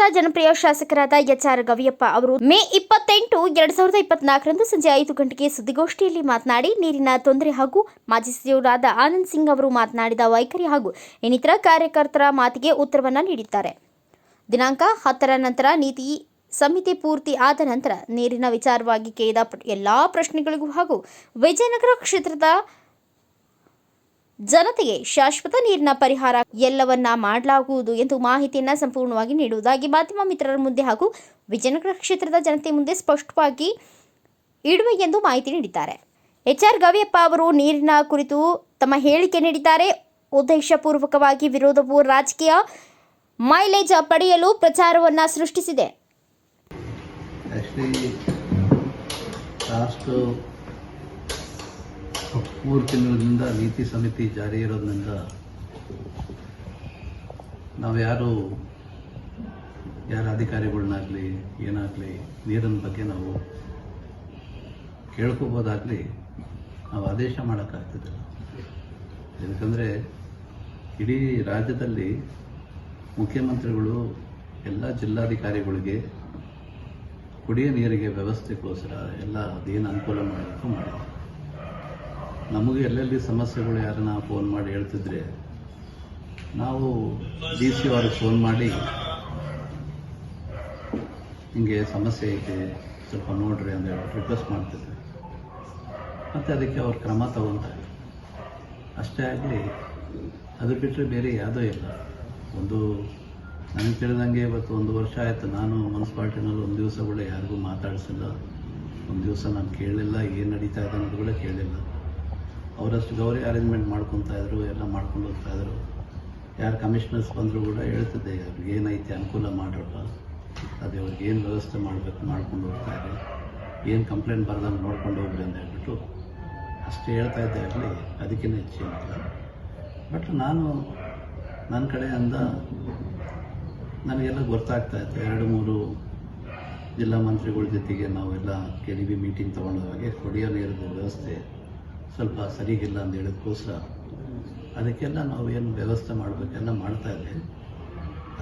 ಕ್ಷೇತ್ರದ ಜನಪ್ರಿಯ ಶಾಸಕರಾದ ಎಚ್ ಆರ್ ಗವಿಯಪ್ಪ ಅವರು ಮೇ ಇಪ್ಪತ್ತೆಂಟು ಎರಡ್ ಸಾವಿರದ ಇಪ್ಪತ್ನಾಲ್ಕರಂದು ಸಂಜೆ ಐದು ಗಂಟೆಗೆ ಸುದ್ದಿಗೋಷ್ಠಿಯಲ್ಲಿ ಮಾತನಾಡಿ, ನೀರಿನ ತೊಂದರೆ ಹಾಗೂ ಮಾಜಿ ಸಚಿವರಾದ ಆನಂದ್ ಸಿಂಗ್ ಅವರು ಮಾತನಾಡಿದ ವೈಖರಿ ಹಾಗೂ ಇನ್ನಿತರ ಕಾರ್ಯಕರ್ತರ ಮಾತಿಗೆ ಉತ್ತರವನ್ನ ನೀಡಿದ್ದಾರೆ. ದಿನಾಂಕ ಹತ್ತರ ನಂತರ ನೀತಿ ಸಮಿತಿ ಪೂರ್ತಿ ಆದ ನಂತರ ನೀರಿನ ವಿಚಾರವಾಗಿ ಕೇಳಿದ ಎಲ್ಲಾ ಪ್ರಶ್ನೆಗಳಿಗೂ ಹಾಗೂ ವಿಜಯನಗರ ಕ್ಷೇತ್ರದ ಜನತೆಗೆ ಶಾಶ್ವತ ನೀರಿನ ಪರಿಹಾರ ಎಲ್ಲವನ್ನ ಮಾಡಲಾಗುವುದು ಎಂದು ಮಾಹಿತಿಯನ್ನ ಸಂಪೂರ್ಣವಾಗಿ ನೀಡುವುದಾಗಿ ಮಾಧ್ಯಮ ಮಿತ್ರರ ಮುಂದೆ ಹಾಗೂ ವಿಜಯನಗರ ಕ್ಷೇತ್ರದ ಜನತೆ ಮುಂದೆ ಸ್ಪಷ್ಟವಾಗಿ ಇಡುವೆ ಎಂದು ಮಾಹಿತಿ ನೀಡಿದ್ದಾರೆ. ಎಚ್ ಆರ್ ಗವಿಯಪ್ಪ ಅವರು ನೀರಿನ ಕುರಿತು ತಮ್ಮ ಹೇಳಿಕೆ ನೀಡಿದ್ದಾರೆ. ಉದ್ದೇಶಪೂರ್ವಕವಾಗಿ ವಿರೋಧವು ರಾಜಕೀಯ ಮೈಲೇಜ್ ಪಡೆಯಲು ಪ್ರಚಾರವನ್ನ ಸೃಷ್ಟಿಸಿದೆ. ಮೂರು ತಿಂಗಳಿಂದ ನೀತಿ ಸಮಿತಿ ಜಾರಿ ಇರೋದ್ರಿಂದ ನಾವು ಯಾರು ಯಾರ ಅಧಿಕಾರಿಗಳನ್ನಾಗಲಿ, ಏನಾಗಲಿ, ನೀರಿನ ಬಗ್ಗೆ ನಾವು ಕೇಳ್ಕೋಬೋದಾಗಲಿ ನಾವು ಆದೇಶ ಮಾಡೋಕ್ಕಾಗ್ತಿದ್ದಿಲ್ಲ ಯಾಕಂದರೆ ಇಡೀ ರಾಜ್ಯದಲ್ಲಿ ಮುಖ್ಯಮಂತ್ರಿಗಳು, ಎಲ್ಲ ಜಿಲ್ಲಾಧಿಕಾರಿಗಳಿಗೆ ಕುಡಿಯ ನೀರಿಗೆ ವ್ಯವಸ್ಥೆಗೋಸ್ಕರ ಎಲ್ಲ ಅದೇನು ಅನುಕೂಲ ಮಾಡಬೇಕು ಮಾಡಿದ್ರು ನಮಗೆ ಎಲ್ಲೆಲ್ಲಿ ಸಮಸ್ಯೆಗಳು ಯಾರನ್ನ ಫೋನ್ ಮಾಡಿ ಹೇಳ್ತಿದ್ರೆ, ನಾವು ಡಿ ಸಿ ಅವ್ರಿಗೆ ಫೋನ್ ಮಾಡಿ ಹಿಂಗೆ ಸಮಸ್ಯೆ ಐತೆ, ಸ್ವಲ್ಪ ನೋಡ್ರಿ ಅಂತ ಹೇಳಿ ರಿಕ್ವೆಸ್ಟ್ ಮಾಡ್ತಿದ್ವಿ. ಮತ್ತು ಅದಕ್ಕೆ ಅವ್ರು ಕ್ರಮ ತಗೊತಾರೆ. ಅಷ್ಟೇ ಆಗಲಿ, ಅದು ಬಿಟ್ಟರೆ ಬೇರೆ ಯಾವುದೂ ಇಲ್ಲ. ಒಂದು ನನಗೆ ತಿಳಿದಂಗೆ ಇವತ್ತು ಒಂದು ವರ್ಷ ಆಯಿತು, ನಾನು ಮುನ್ಸಿಪಾಲ್ಟಿನಲ್ಲಿ ಒಂದು ದಿವಸ ಕೂಡ ಯಾರಿಗೂ ಮಾತಾಡಿಸಿಲ್ಲ. ಒಂದು ದಿವಸ ನಾನು ಕೇಳಲಿಲ್ಲ, ಏನು ನಡೀತಾ ಇದೆ ಅನ್ನೋದು ಕೂಡ ಕೇಳಿಲ್ಲ ಅವರಷ್ಟು ಗೌರಿ ಅರೇಂಜ್ಮೆಂಟ್ ಮಾಡ್ಕೊತಾ ಇದ್ರು, ಎಲ್ಲ ಮಾಡ್ಕೊಂಡು ಹೋಗ್ತಾ ಇದ್ರು. ಯಾರು ಕಮಿಷನರ್ಸ್ ಬಂದರೂ ಕೂಡ ಹೇಳ್ತಿದ್ದೆ ಅವ್ರಿಗೆ ಏನೈತೆ ಅನುಕೂಲ ಮಾಡ್ರಪ್ಪ ಅದೇ ಅವ್ರಿಗೆ ಏನು ವ್ಯವಸ್ಥೆ ಮಾಡಬೇಕು, ಮಾಡ್ಕೊಂಡು ಹೋಗ್ತಾ ಏನು ಕಂಪ್ಲೇಂಟ್ ಬರ್ದಂಗೆ ನೋಡ್ಕೊಂಡು ಹೋಗ್ರಿ ಅಂತ ಹೇಳ್ಬಿಟ್ಟು ಅಷ್ಟು ಹೇಳ್ತಾ ಇದ್ದೆ ಆಗಲಿ ಅದಕ್ಕಿಂತ ಹೆಚ್ಚೇನಿಲ್ಲ ಬಟ್ ನಾನು ನನ್ನ ಕಡೆಯಿಂದ ನನಗೆಲ್ಲ ಗೊತ್ತಾಗ್ತಾ ಇತ್ತು. ಎರಡು, ಮೂರು ಜಿಲ್ಲಾ ಮಂತ್ರಿಗಳ ಜೊತೆಗೆ ನಾವೆಲ್ಲ ಕೆ ಡಿ ಬಿ ಮೀಟಿಂಗ್ ತೊಗೊಂಡೋದಾಗೆ ಕುಡಿಯೋ ನೀರಿನ ವ್ಯವಸ್ಥೆ ಸ್ವಲ್ಪ ಸರಿಗಿಲ್ಲ ಅಂತ ಹೇಳೋದಕ್ಕೋಸ್ಕರ ಅದಕ್ಕೆಲ್ಲ ನಾವು ಏನು ವ್ಯವಸ್ಥೆ ಮಾಡಬೇಕೆಲ್ಲ ಮಾಡ್ತಾ ಇದ್ದೆ.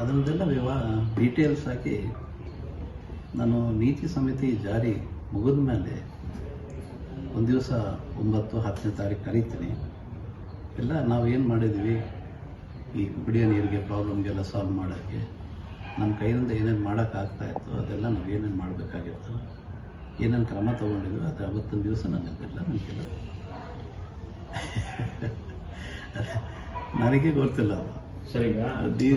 ಅದರದ್ದೆಲ್ಲ ವಿವಾ ಡೀಟೇಲ್ಸ್ ಹಾಕಿ ನಾನು ನೀತಿ ಸಮಿತಿ ಜಾರಿ ಮುಗಿದ ಮೇಲೆ ಒಂದು ದಿವಸ ಒಂಬತ್ತು ಹತ್ತನೇ ತಾರೀಕು ಕರೀತೀನಿ. ಎಲ್ಲ ನಾವು ಏನು ಮಾಡಿದ್ವಿ ಈ ಕುಡಿಯೋ ನೀರಿಗೆ ಪ್ರಾಬ್ಲಮ್ಗೆಲ್ಲ ಸಾಲ್ವ್ ಮಾಡೋಕ್ಕೆ ನಮ್ಮ ಕೈಯಿಂದ ಏನೇನು ಮಾಡೋಕ್ಕಾಗ್ತಾ ಇತ್ತು ಅದೆಲ್ಲ ನಾವು ಏನೇನು ಮಾಡಬೇಕಾಗಿತ್ತು? ಏನೇನು ಕ್ರಮ ತೊಗೊಂಡಿದ್ವಿ? ಅದು ಅವತ್ತೊಂದು ದಿವಸ ನನಗೆಲ್ಲ ನನಗೆಲ್ಲ ನನಗೆ ಗೊತ್ತಿಲ್ಲ ಡಿ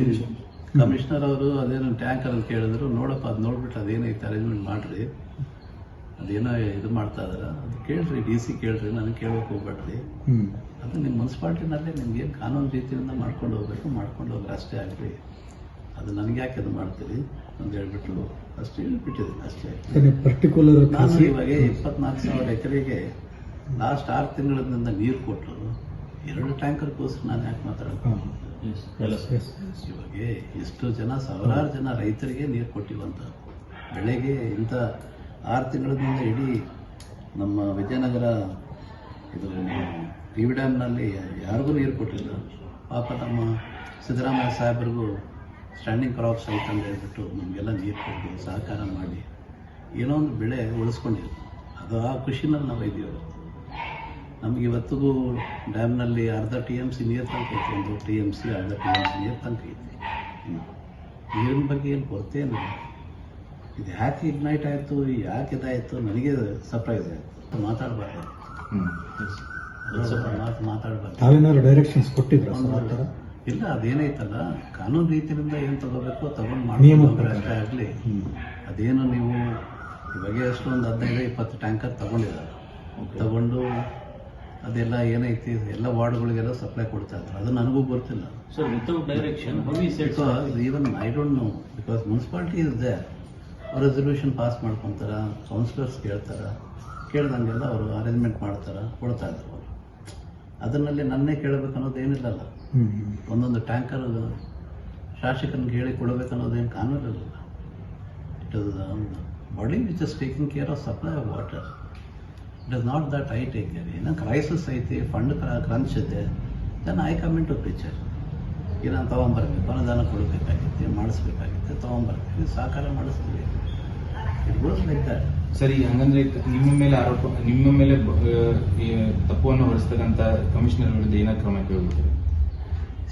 ಕಮಿಷನರ್ ಅವರು ಅದೇನೋ ಟ್ಯಾಂಕರ್ ಅಂತ ಕೇಳಿದ್ರು ನೋಡಪ್ಪ ಅದು ನೋಡ್ಬಿಟ್ಟು ಅದೇನೈತೆ ಅರೇಂಜ್ಮೆಂಟ್ ಮಾಡ್ರಿ. ಅದೇನೋ ಇದು ಮಾಡ್ತಾ ಇದಾರೆ. ಅದು ಕೇಳ್ರಿ ಡಿ ಸಿ ಕೇಳ್ರಿ ನನಗೆ ಕೇಳೋಕೆ ಹೋಗ್ಬೇಡ್ರಿ. ಅದು ನಿಮ್ಮ ಮುನ್ಸಿಪಾಲ್ಟಿನಲ್ಲೇ ನಿಮ್ಗೆ ಕಾನೂನು ರೀತಿಯಿಂದ ಮಾಡ್ಕೊಂಡು ಹೋಗ್ಬೇಕು ಮಾಡ್ಕೊಂಡು ಹೋಗ್ರಿ ಅಷ್ಟೇ ಆಗ್ರಿ ಅದು ನನಗೆ ಯಾಕೆ ಅದು ಮಾಡ್ತೀರಿ ಅಂತ ಹೇಳ್ಬಿಟ್ಟು ಅಷ್ಟು ಹೇಳ್ಬಿಟ್ಟಿದ್ದೀನಿ ಅಷ್ಟೇ. ಪರ್ಟಿಕ್ಯುಲರ್ ನಾನು ಇವಾಗ ಇಪ್ಪತ್ನಾಲ್ಕು ಸಾವಿರ ಎಕರೆಗೆ ಲಾಸ್ಟ್ ಆರು ತಿಂಗಳಿಂದ ನೀರು ಕೊಟ್ಟು ಎರಡು ಟ್ಯಾಂಕರ್ಗೋಸ್ಕರ ನಾನು ಯಾಕೆ ಮಾತಾಡೋದು? ಇವಾಗ ಎಷ್ಟು ಜನ ಸಾವಿರಾರು ಜನ ರೈತರಿಗೆ ನೀರು ಕೊಟ್ಟಿವಂತ ಬೆಳೆಗೆ ಇಂಥ ಆರು ತಿಂಗಳಿಂದ ಇಡೀ ನಮ್ಮ ವಿಜಯನಗರ ಇದು ಟಿ ವಿ ಡ್ಯಾಮ್ನಲ್ಲಿ ಯಾರಿಗೂ ನೀರು ಕೊಟ್ಟಿಲ್ಲ. ಪಾಪ ನಮ್ಮ ಸಿದ್ದರಾಮಯ್ಯ ಸಾಹೇಬ್ರಿಗೂ ಸ್ಟ್ಯಾಂಡಿಂಗ್ ಕ್ರಾಪ್ಸ್ ಅಂತಂದು ಅಂತ ಹೇಳ್ಬಿಟ್ಟು ನಮಗೆಲ್ಲ ನೀರು ಕೊಟ್ಟು ಸಹಕಾರ ಮಾಡಿ ಏನೋ ಒಂದು ಬೆಳೆ ಉಳಿಸ್ಕೊಂಡಿಲ್ಲ ಅದು ಆ ಖುಷಿನಲ್ಲಿ ನಾವು ಇದ್ದೀವಿ ನಮಗೆ ಇವತ್ತಿಗೂ ಡ್ಯಾಮ್ನಲ್ಲಿ ಅರ್ಧ ಟಿ ಎಂ ಸಿ ನೀರು ತನಕ ಐತೆ ಒಂದು ಟಿ ಎಂ ಸಿ ಅರ್ಧ ಟಿ ಎಂ ಸಿ ನೀರು ತನಕ ಐತೆ. ನೀರಿನ ಬಗ್ಗೆ ಏನು ಕೊರತೆ ಏನಿಲ್ಲ. ಇದು ಯಾಕೆ ಇಗ್ನೈಟ್ ಆಯಿತು ಯಾಕೆ ಇದಾಯಿತು ನನಗೆ ಸರ್ಪ್ರೈಸ್ ಆಯಿತು. ಮಾತಾಡಬಾರ್ದು. ಮಾತು ಮಾತಾಡಬಾರ್ದು. ಡೈರೆಕ್ಷನ್ಸ್ ಕೊಟ್ಟಿದ್ರು ಇಲ್ಲ ಅದೇನೈತಲ್ಲ ಕಾನೂನು ರೀತಿಯಿಂದ ಏನು ತಗೋಬೇಕು ತಗೊಂಡು ನಿಯಮ ಮಾಡಿ ಅಷ್ಟೇ ಆಗಲಿ. ಅದೇನು ನೀವು ಇವಾಗ ಅಷ್ಟೊಂದು ಹದಿನೈದು ಇಪ್ಪತ್ತು ಟ್ಯಾಂಕರ್ ತಗೊಂಡಿದ್ದಾರೆ ತಗೊಂಡು ಅದೆಲ್ಲ ಏನೈತಿ ಎಲ್ಲ ವಾರ್ಡ್ಗಳಿಗೆಲ್ಲ ಸಪ್ಲೈ ಕೊಡ್ತಾ ಇದ್ದಾರೆ. ಅದು ನನಗೂ ಗೊತ್ತಿಲ್ಲ. Sir without direction because even I don't know because municipality is there resolution pass ಮಾಡ್ಕೊತಾರ ಕೌನ್ಸಿಲರ್ಸ್ ಕೇಳ್ತಾರ ಕೇಳ್ದಂಗೆಲ್ಲ ಅವರು ಅರೇಂಜ್ಮೆಂಟ್ ಮಾಡ್ತಾರ ಕೊಡ್ತಾ ಇದ್ರು ಅವರು. ಅದರಲ್ಲಿ ನನ್ನೇ ಕೇಳಬೇಕು ಅನ್ನೋದು ಏನಿಲ್ಲಲ್ಲ. ಒಂದೊಂದು ಟ್ಯಾಂಕರ್ ಶಾಸಕನಿಗೆ ಹೇಳಿ ಕೊಡಬೇಕು ಅನ್ನೋದೇನು ಕಾನೂನಿಲ್ಲ. It is body which is taking care of supply of water it is not that I take care ಏನೋ ಕ್ರೈಸಿಸ್ ಐತಿ ಫಂಡ್ ಕ್ರಂಚ್ ಇದೆ. Then I coming to picture ಈಗ ನಾನು ತೊಗೊಂಬರ್ಬೇಕು. ಅನುದಾನ ಕೊಡಬೇಕಾಗಿತ್ತು ಮಾಡಿಸ್ಬೇಕಾಗಿತ್ತು ತೊಗೊಂಬರ್ತೀವಿ ಸಹಕಾರ ಮಾಡಿಸ್ತೀವಿ. ಇಟ್ ಗೋಸ್ ಲೈಕ್ ದಟ್ ಸರಿ ಹಂಗಂದ್ರೆ ನಿಮ್ಮ ಮೇಲೆ ಆರೋಪ ನಿಮ್ಮ ಮೇಲೆ ತಪ್ಪನ್ನು ಹೊರಿಸ್ತಕ್ಕಂಥ ಕಮಿಷನರ್ ವಿರುದ್ಧ ಏನ ಕ್ರಮ ಕೈಗೊಳ್ತೀರಿ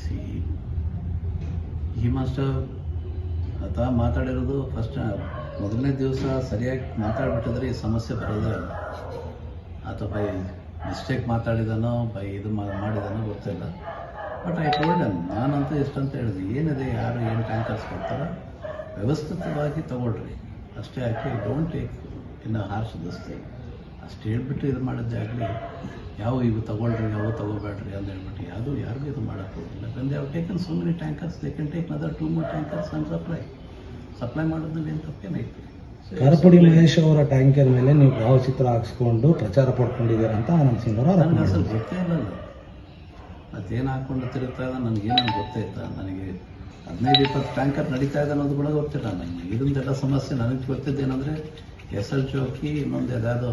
ಸಿ ಈ ಮಾಸ್ಟರ್ ಆತ ಮಾತಾಡಿರೋದು ಫಸ್ಟ್ ಮೊದಲನೇ ದಿವಸ ಸರಿಯಾಗಿ ಮಾತಾಡ್ಬಿಟ್ಟಿದ್ರೆ ಈ ಸಮಸ್ಯೆ ಬರೋದೇ ಇಲ್ಲ. ಆತ ಬೈ ಮಿಸ್ಟೇಕ್ ಮಾತಾಡಿದಾನೋ ಬೈ ಇದು ಮಾಡಿದಾನೋ ಗೊತ್ತಿಲ್ಲ. ಬಟ್ ಐ ಟೋಲ್ಡ್ ನಾನಂತೂ ಎಷ್ಟಂತ ಹೇಳಿದೆ. ಏನಿದೆ? ಯಾರು ಏನು ಟ್ಯಾಂಕರ್ಸ್ ಕೊಡ್ತಾರೋ, ವ್ಯವಸ್ಥಿತವಾಗಿ ತಗೊಳ್ರಿ. ಅಷ್ಟೇ ಹಾಕಿ ಡೋಂಟ್ ಟೇಕ್ ಇನ್ನು ಹಾರ್ಶ್ ದಸ್ತಿ ಅಷ್ಟು ಹೇಳ್ಬಿಟ್ಟು ಇದು ಮಾಡಿದ್ದೆ ಆಗಲಿ, ಯಾವ ಈಗ ತಗೊಳ್ರಿ, ಯಾವ ತಗೋಬೇಡ್ರಿ ಅಂತ ಹೇಳ್ಬಿಟ್ಟು ಯಾವುದು, ಯಾರಿಗೂ ಇದು ಮಾಡೋಕ್ಕೋಗಿಲ್ಲ ಬಂದು ಯಾವ taken so many tankers they can take other two more tankers and supply supply ಮಾಡೋದ್ರಲ್ಲಿ ಏನು ತಪ್ಪೇನೈತಿ? ಕಾರಪಡಿ ಮಹೇಶ್ ಅವರ ಟ್ಯಾಂಕರ್ ಮೇಲೆ ನೀವು ಭಾವಚಿತ್ರ ಹಾಕ್ಸ್ಕೊಂಡು ಪ್ರಚಾರ ಪಡ್ಕೊಂಡಿದ್ದೀರ ಅಂತ ಆನಂದ್ ಸಿಂಗ್ ಅವರು ಆರೋಪ ನನಗೆ ಅಸಲು ನನಗೇನು ಗೊತ್ತೇ ಇಲ್ಲ ಮತ್ತೇನು ಹಾಕ್ಕೊಂಡು ತಿರುಗ್ತಾ ಇದ್ದ ನನಗೇನು ಗೊತ್ತಾಯ್ತಾ ನನಗೆ ಹದಿನೈದು ಇಪ್ಪತ್ತು ಟ್ಯಾಂಕರ್ ನಡೀತಾ ಇದೆ ಅನ್ನೋದು ಕೂಡ ಗೊತ್ತಿಲ್ಲ. ನನಗೆ ಇದೊಂದೆಲ್ಲ ಸಮಸ್ಯೆ ನನಗೆ ಗೊತ್ತಿದ್ದೇನೆಂದರೆ ಎಸ್ ಎಲ್ ಚೌಕಿ ಇನ್ನೊಂದು ಯಾವುದೋ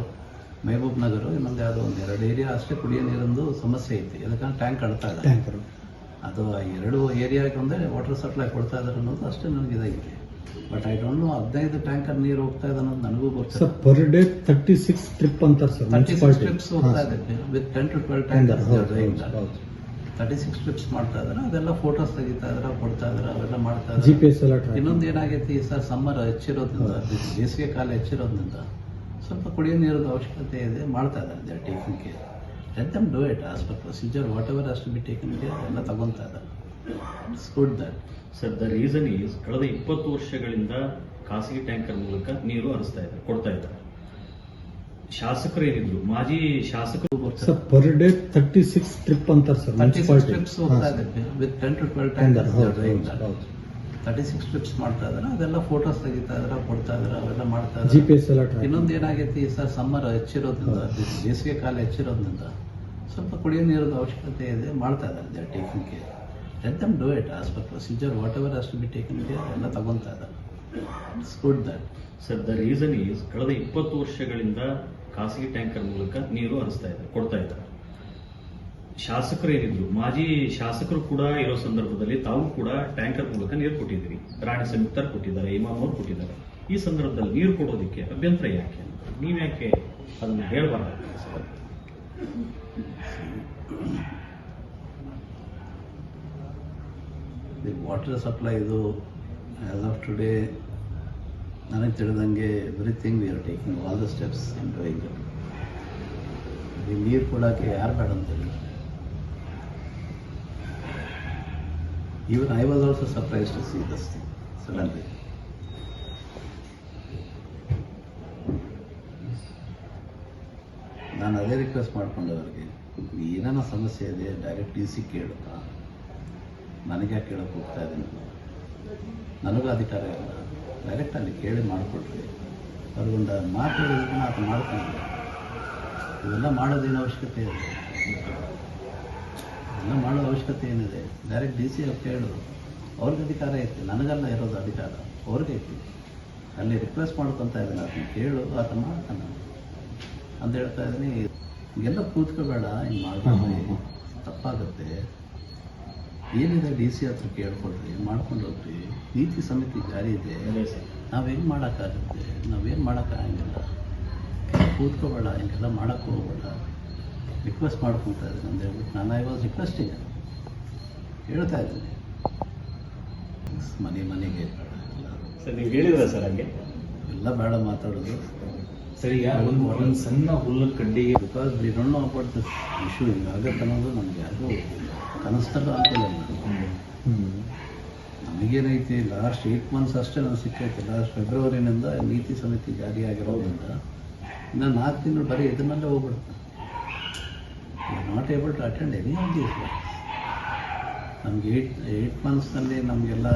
ಮೆಹಬೂಬ್ ನಗರ ಇನ್ನೊಂದು ಯಾವುದೋ ಒಂದು ಎರಡು ಏರಿಯಾ ಅಷ್ಟೇ ಕುಡಿಯೋ ನೀರಿಂದು ಸಮಸ್ಯೆ ಐತಿ. ಯಾಕಂದ್ರೆ ಟ್ಯಾಂಕ್ ಅಳ್ತಾ ಇದೆ ಟ್ಯಾಂಕರ್. ಅದು ಆ ಎರಡು ಏರಿಯಾಗೆ ಒಂದೇ ವಾಟರ್ ಸಪ್ಲೈ ಕೊಡ್ತಾ ಇದ್ದಾರೆ ಅನ್ನೋದು ಅಷ್ಟೇ ನನಗೆ ಇದಾಗಿದೆ ಬಟ್ ಐ ಡೋಂಟ್ ನೋ ಹದಿನೈದು ಟ್ಯಾಂಕರ್ ನೀರು ಹೋಗ್ತಾ ಇದೆ ಅನ್ನೋದು ನನಗೂ ಗೊತ್ತಿಲ್ಲ. Sir per day thirty six trip ಅಂತಾರೆ sir thirty six municipality trips ಹೋಗ್ತಾ ಇದೆ with ten to twelve tankers thirty six trips ಮಾಡ್ತಾ ಇದ್ದಾರೆ ಅದೆಲ್ಲ ಫೋಟೋಸ್ ತೆಗಿತಾ ಇದ್ರ ಕೊಡ್ತಾ ಇದ್ರ ಅವೆಲ್ಲ ಮಾಡ್ತಾ ಜಿ ಇದಾರೆ ಪಿ ಎಸ್ ಎಲ್ಲ ಟ್ರ್ಯಾಕ್ ಇನ್ನೊಂದು ಏನಾಗೈತಿ ಸರ್ ಸಮ್ಮರ್ ಹೆಚ್ಚಿರೋದ್ರಿಂದ ಬೇಸಿಗೆ ಕಾಲ ಹೆಚ್ಚಿರೋದ್ರಿಂದ ಸ್ವಲ್ಪ ಕುಡಿಯೋ ನೀರಿನ ಅವಶ್ಯಕತೆ ಇದೆ ಮಾಡ್ತಾ ಇದ್ದಾರೆ they taking care let them do it as per procedure whatever ಅಷ್ಟು ಬಿ ಟೇಕಿಂಗ್ ಕೇರ್ ಎಲ್ಲ ತಗೊಂತಾ ಇದ್ದಾರೆ it's good that sir the reason is ಕಳೆದ ಇಪ್ಪತ್ತು ವರ್ಷಗಳಿಂದ ಖಾಸಗಿ ಟ್ಯಾಂಕರ್ ಮೂಲಕ ನೀರು ಹರಿಸ್ತಾ ಇದ್ದಾರೆ ಕೊಡ್ತಾ ಇದ್ದಾರೆ. ಶಾಸಕರು ಏನಿದ್ರು ಮಾಜಿ ಶಾಸಕರು sir per day thirty six trip ಅಂತ sir thirty six municipality trips ಹೋಗ್ತಾ ಇದೆ with ten to twelve tankers thirty six trips ಮಾಡ್ತಾ ಇದ್ದಾರೆ ಅದೆಲ್ಲ ಫೋಟೋಸ್ ತೆಗಿತಾ ಇದಾರೆ ಕೊಡ್ತಾ ಇದಾರೆ ಅವೆಲ್ಲ ಮಾಡ್ತಾ ಜಿ ಪಿ ಎಸ್ ಎಲ್ಲ ಇನ್ನೊಂದು ಏನಾಗೈತಿ ಸರ್ ಸಮ್ಮರ್ ಹೆಚ್ಚಿರೋದ್ರಿಂದ ಬೇಸಿಗೆ ಕಾಲ ಹೆಚ್ಚಿರೋದ್ರಿಂದ ಸ್ವಲ್ಪ ಕುಡಿಯೋ ನೀರಿನ ಅವಶ್ಯಕತೆ ಇದೆ ಮಾಡ್ತಾ ಇದ್ದಾರೆ they taking care let them do it as per procedure whatever ಅಷ್ಟು ಬಿ ಟೇಕನ್ ಕೇರ್ ಎಲ್ಲ ತಗೊಂತಾ good that sir the reason is ಕಳೆದ ಇಪ್ಪತ್ತು ವರ್ಷಗಳಿಂದ ಖಾಸಗಿ ಟ್ಯಾಂಕರ್ ಮೂಲಕ ನೀರು ಹರಿಸ್ತಾ ಇದ್ದಾರೆ, ಕೊಡ್ತಾ ಇದ್ದಾರೆ. ಶಾಸಕರು ಏನಿದ್ರು, ಮಾಜಿ ಶಾಸಕರು ಕೂಡ ಇರೋ ಸಂದರ್ಭದಲ್ಲಿ ತಾವು ಕೂಡ ಟ್ಯಾಂಕರ್ ಮೂಲಕ ನೀರು ಕೊಟ್ಟಿದ್ದೀರಿ. ರಾಣಿ ಸಂಯುಕ್ತರು ಕೊಟ್ಟಿದ್ದಾರೆ, ಇಮಾಮ್ ಅವರು ಕೊಟ್ಟಿದ್ದಾರೆ. ಈ ಸಂದರ್ಭದಲ್ಲಿ ನೀರು ಕೊಡೋದಕ್ಕೆ ಅಭ್ಯಂತರ ಯಾಕೆ ನೀವ್ಯಾಕೆ ಅದನ್ನ ಹೇಳ್ಬಾರ್ದು ಸರ್ ದಿ ವಾಟರ್ ಸಪ್ಲೈ ಇದು ಆ್ಯಸ್ ಆಫ್ ಟುಡೇ ನನಗೆ ತಿಳಿದಂಗೆ everything we are taking all the steps in doing ಈ ನೀರು ಕೊಡೋಕ್ಕೆ ಯಾರು ಬೇಡ ಅಂತೇಳಿ even I was also surprise to see this thing suddenly ನಾನು ಅದೇ ರಿಕ್ವೆಸ್ಟ್ ಮಾಡ್ಕೊಂಡವ್ರಿಗೆ ಏನೇನೋ ಸಮಸ್ಯೆ ಇದೆ ಡೈರೆಕ್ಟ್ ಡಿ ಸಿ ಕೇಳು ನನಗೆ ಕೇಳೋಕೆ ಹೋಗ್ತಾ ಇದ್ದೀನಿ. ನನಗೂ ಅಧಿಕಾರ ಇಲ್ಲ. ಡೈರೆಕ್ಟ್ ಅಲ್ಲಿ ಕೇಳಿ ಮಾಡಿಕೊಡ್ರಿ ಅವ್ರಿಗೊಂದು ಮಾತು ಹೇಳಿದ್ರು ಅದು ಮಾಡ್ತೀನಿ ಇವೆಲ್ಲ ಮಾಡೋದೇನು ಅವಶ್ಯಕತೆ ಇದೆ ಇವೆಲ್ಲ ಮಾಡೋ ಅವಶ್ಯಕತೆ ಏನಿದೆ? ಡೈರೆಕ್ಟ್ ಡಿ ಸಿ ಅವ್ರು ಕೇಳು. ಅವ್ರಿಗೆ ಅಧಿಕಾರ ಐತಿ. ನನಗಲ್ಲ ಇರೋದು ಅಧಿಕಾರ. ಅವ್ರಿಗೆ ಐತಿ. ಅಲ್ಲಿ ರಿಕ್ವೆಸ್ಟ್ ಮಾಡ್ಕೊತ ಇದ್ದೀನಿ. ಅದನ್ನ ಕೇಳು ಆತ ಮಾಡ್ತಾನೆ ಅಂತ ಹೇಳ್ತಾ ಇದ್ದೀನಿ. ಎಲ್ಲ ಕೂತ್ಕೋಬೇಡ. ಹಿಂಗೆ ಮಾಡ್ಬೇಡ್ರಿ ತಪ್ಪಾಗುತ್ತೆ. ಏನಿದೆ ಡಿ ಸಿ ಹತ್ರ ಕೇಳ್ಕೊಳ್ರಿ ಮಾಡ್ಕೊಂಡು ಹೋಗ್ರಿ ನೀತಿ ಸಮಿತಿ ಜಾರಿ ಇದೆ. ನಾವೇನು ಮಾಡೋಕ್ಕಾಗುತ್ತೆ? ನಾವೇನು ಮಾಡೋಕ್ಕಾಗಂಗಿಲ್ಲ. ಕೂತ್ಕೋಬೇಡ ಹಿಂಗೆಲ್ಲ ಮಾಡೋಕ್ಕೆ ಹೋಗ್ಬೇಡ. ರಿಕ್ವೆಸ್ಟ್ ಮಾಡ್ಕೊತಾ ಇದ್ದೀನಿ ಅಂತ ಹೇಳ್ಬಿಟ್ಟು ನಾನು ಐ ವಾಸ್ ರಿಕ್ವೆಸ್ಟಿಂಗ್ ಹೇಳ್ತಾ ಇದ್ದೀನಿ. ಮನೆ ಮನೆಗೆ ಸರ್ ನೀವು ಹೇಳಿದ್ರ ಸರ್ ಹಂಗೆ? ಎಲ್ಲ ಬೇಡ ಮಾತಾಡೋದು. ಸರಿ ಒಂದು ಒಂದು ಸಣ್ಣ ಹುಲ್ಲು ಕಡ್ಡಿಗೆ because we don't know about this issue ಹಿಂಗಾಗತ್ತೆ ಅನ್ನೋದು ನಮ್ಗೆ ಯಾರಿಗೂ ಕನಸ್ತಲ್ಲ ಅನ್ಕೊಳ್ಳಲ್ಲ ನಮಗೇನೈತಿ ಲಾಸ್ಟ್ ಏಟ್ ಮಂತ್ಸ್ ಅಷ್ಟೇ ನಾನು ಸಿಕ್ಕೈತೆ ಲಾಸ್ಟ್ ಫೆಬ್ರವರಿನಿಂದ ನೀತಿ ಸಮಿತಿ ಜಾರಿಯಾಗಿರೋದ್ರಿಂದ ಇನ್ನು ನಾಲ್ಕು ತಿಂಗಳು ಬರೀ ಇದನ್ನಲ್ಲೇ ಹೋಗ್ಬಿಡುತ್ತೆ. Not able to attend any of these ನಮ್ಗೆ ಏಟ್ ಏಟ್ ಮಂತ್ಸ್ನಲ್ಲಿ ನಮಗೆಲ್ಲ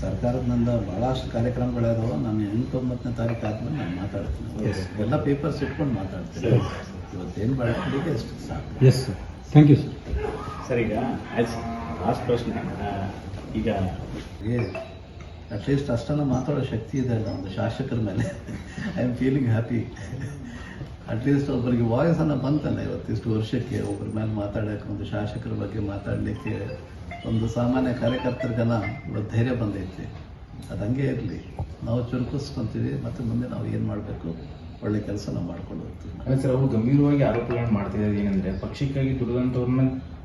ಸರ್ಕಾರದಿಂದ ಭಾಳಷ್ಟು ಕಾರ್ಯಕ್ರಮಗಳಾದವು. ನಾನು ಎಂಟೊಂಬತ್ತನೇ ತಾರೀಕು ಆದ್ಮೇಲೆ ನಾನು ಮಾತಾಡ್ತೀನಿ. ಎಲ್ಲ ಪೇಪರ್ಸ್ ಇಟ್ಕೊಂಡು ಮಾತಾಡ್ತೀನಿ. ಇವತ್ತೇನು ಏನು ಮಾಡಲಿಕ್ಕೆ ಅಷ್ಟು ಸಾಕು. Yes sir thank you sir sir ಈಗ ಆಯ್ತು ಸರ್ ಲಾಸ್ಟ್ ಪ್ರಶ್ನೆ ಈಗ ಅಟ್ಲೀಸ್ಟ್ ಅಷ್ಟೆಲ್ಲ ಮಾತಾಡೋ ಶಕ್ತಿ ಇದೆ ಅಲ್ಲ ಒಂದು ಶಾಸಕರ ಮೇಲೆ. I am feeling happy at least ಒಬ್ಬರಿಗೆ ವಾಯ್ಸನ್ನು ಅನ್ನ ಬಂತಲ್ಲ ಇವತ್ತಿಷ್ಟು ವರ್ಷಕ್ಕೆ ಒಬ್ಬರ ಮೇಲೆ ಮಾತಾಡೋಕೆ ಒಂದು ಶಾಸಕರ ಬಗ್ಗೆ ಮಾತಾಡಲಿಕ್ಕೆ. ಒಂದು ಸಾಮಾನ್ಯ ಕಾರ್ಯಕರ್ತರಿಗೆಲ್ಲ ಇವತ್ತು ಧೈರ್ಯ ಬಂದೈತಿ. ಅದು ಹಂಗೆ ಇರಲಿ. ನಾವು ಚುರುಕಿಸ್ಕೊಂತೀವಿ, ಮತ್ತು ಮುಂದೆ ನಾವು ಏನು ಮಾಡಬೇಕು? ಒಳ್ಳೆ ಕೆಲಸ ನಾವು ಮಾಡ್ಕೊಂಡು ಹೋಗ್ತೀವಿ. ಸರ್, ಅವರು ಗಂಭೀರವಾಗಿ ಆರೋಪಗಳನ್ನು ಮಾಡ್ತಿದ್ದಾರೆ ಏನಂದ್ರೆ, ಪಕ್ಷಕ್ಕಾಗಿ ದುಡಿದಂಥವ್ರನ್ನ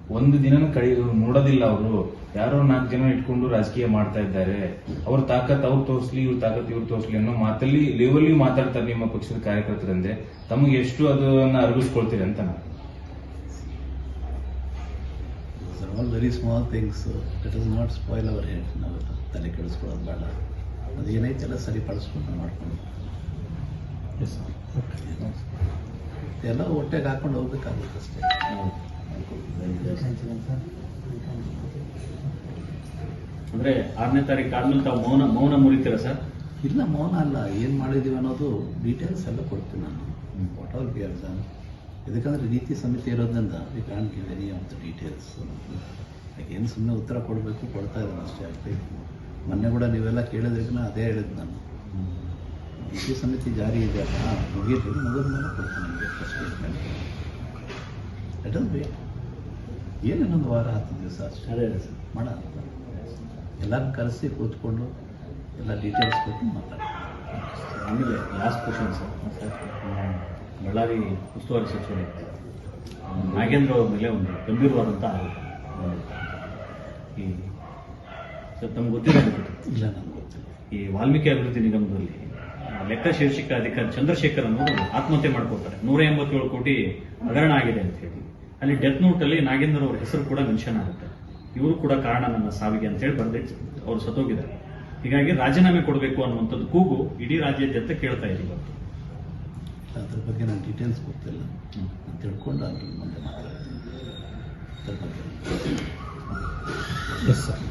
ಒಂದು ದಿನನೂ ಕಳಿ ನೋಡೋದಿಲ್ಲ ಅವರು. ಯಾರೋ ನಾಲ್ಕು ಜನ ಇಟ್ಕೊಂಡು ರಾಜಕೀಯ ಮಾಡ್ತಾ ಇದ್ದಾರೆ. ಅವ್ರ ತಾಕತ್ ಅವ್ರು ತೋರಿಸ್ಲಿ, ಇವ್ರ ತಾಕತ್ ಇವ್ರು ತೋರಿಸ್ಲಿ ಅನ್ನೋ ಮಾತಲ್ಲಿ ಲೆವೆಲ್ಲಿ ಮಾತಾಡ್ತಾರೆ ನಿಮ್ಮ ಪಕ್ಷದ ಕಾರ್ಯಕರ್ತರಂದ್ರೆ. ತಮಗೆ ಎಷ್ಟು ಅದನ್ನ ಅರಗಿಸ್ಕೊಳ್ತೀರಿ ಅಂತ ನಾನು all very small things it is not spoil our head ನಾವು ತಲೆ ಕೆಡಿಸ್ಕೊಳ್ಳೋದು ಬೇಡ. ಅದು ಏನೈತೆಲ್ಲ ಸರಿಪಡಿಸ್ಕೊಂಡು ಮಾಡ್ಕೊಂಡು. ಎಲ್ಲ ಹೊಟ್ಟೆಗೆ ಹಾಕೊಂಡು ಹೋಗ್ಬೇಕಾಗುತ್ತೆ ಅಷ್ಟೇ. ಅಂದ್ರೆ ಆರನೇ ತಾರೀಕು ಆದ್ಮೇಲೆ ತಾವು ಮೌನ ಮೌನ ಮುರಿತೀರಾ ಸರ್ ಇಲ್ಲ ಮೌನ ಅಲ್ಲ. ಏನು ಮಾಡಿದ್ದೀವಿ ಅನ್ನೋದು ಡೀಟೇಲ್ಸ್ ಎಲ್ಲ ಕೊಡ್ತೀನಿ ನಾನು. What all be are done ಇದಕ್ಕಂದ್ರೆ ನೀತಿ ಸಮಿತಿ ಇರೋದ್ರಿಂದ we can give any of the details ಏನು ಸುಮ್ಮನೆ ಉತ್ತರ ಕೊಡಬೇಕು ಕೊಡ್ತಾ ಇದ್ದಾನೆ ಅಷ್ಟೇ ಆಗ್ತೇವೆ ಮೊನ್ನೆ ಕೂಡ ನೀವೆಲ್ಲ ಕೇಳಿದ್ರಿಗೆ ಅದೇ ಹೇಳಿದ್ದು ನಾನು. ನೀತಿ ಸಮಿತಿ ಜಾರಿ ಇದೆ ಅಲ್ಲ ಮುಗಿಯಿತು ಮುಗಿದ ಮೇಲೆ ಕೊಡ್ತೀನಿ ನಿಮಗೆ ಸ್ಟೇಟ್ಮೆಂಟ್ ಅಟಲ್ ವೇಟ್ ಏನು ಇನ್ನೊಂದು ವಾರ ಹತ್ತು ದಿವಸ ಅಷ್ಟೇ? ಮಾಡ ಎಲ್ಲರೂ ಎಲ್ಲರನ್ನ ಕರೆಸಿ ಕೂತ್ಕೊಂಡು ಎಲ್ಲ ಡೀಟೇಲ್ಸ್ ಕೊಟ್ಟು ಮಾತಾಡ್ತೀನಿ. ಆಮೇಲೆ ಲಾಸ್ಟ್ ಕ್ವಶನ್ ಸರ್ ಬಳ್ಳಾರಿ ಉಸ್ತುವಾರಿ ಸಚಿವರು ನಾಗೇಂದ್ರ ಅವ್ರ ಮೇಲೆ ಒಂದು ಗಂಭೀರವಾದಂಥ ಆರೋಪ. ಈ ಸರ್ ತಮ್ಗೆ ಇಲ್ಲ ಗೊತ್ತಿಲ್ಲ. ಈ ವಾಲ್ಮೀಕಿ ಅಭಿವೃದ್ಧಿ ನಿಗಮದಲ್ಲಿ ಲೆಕ್ಕ ಶೀರ್ಷಿಕ ಅಧಿಕಾರಿ ಚಂದ್ರಶೇಖರ್ ಅನ್ನೋರು ಆತ್ಮಹತ್ಯೆ ಮಾಡ್ಕೊಳ್ತಾರೆ. ನೂರ ಎಂಬತ್ತೇಳು ಕೋಟಿ ಹಗರಣ ಆಗಿದೆ ಅಂತ ಹೇಳಿ. ಅಲ್ಲಿ ಡೆತ್ ನೋಟ್ ಅಲ್ಲಿ ನಾಗೇಂದ್ರ ಅವರ ಹೆಸರು ಕೂಡ ಮೆನ್ಷನ್ ಆಗುತ್ತೆ. ಇವರು ಕೂಡ ಕಾರಣ ನನ್ನ ಸಾವಿಗೆ ಅಂತ ಹೇಳಿ ಅವರು ಅವ್ರು ಸತ್ತೋಗಿದ್ದಾರೆ. ಹೀಗಾಗಿ ರಾಜೀನಾಮೆ ಕೊಡಬೇಕು ಅನ್ನುವಂಥದ್ದು ಕೂಗು ಇಡೀ ರಾಜ್ಯಾದ್ಯಂತ ಕೇಳ್ತಾ ಇದೆ ಇವತ್ತು. ಅದ್ರ ಬಗ್ಗೆ ನನಗೆ ಡೀಟೇಲ್ಸ್ ಗೊತ್ತಿಲ್ಲ. ನಾನು ತಿಳ್ಕೊಂಡು ಅಲ್ಲಿ ಮುಂದೆ ಮಾತಾಡ್ತೀನಿ. ತಿಳ್ಕೊತೀನಿ ಎಸ್ ಸರ್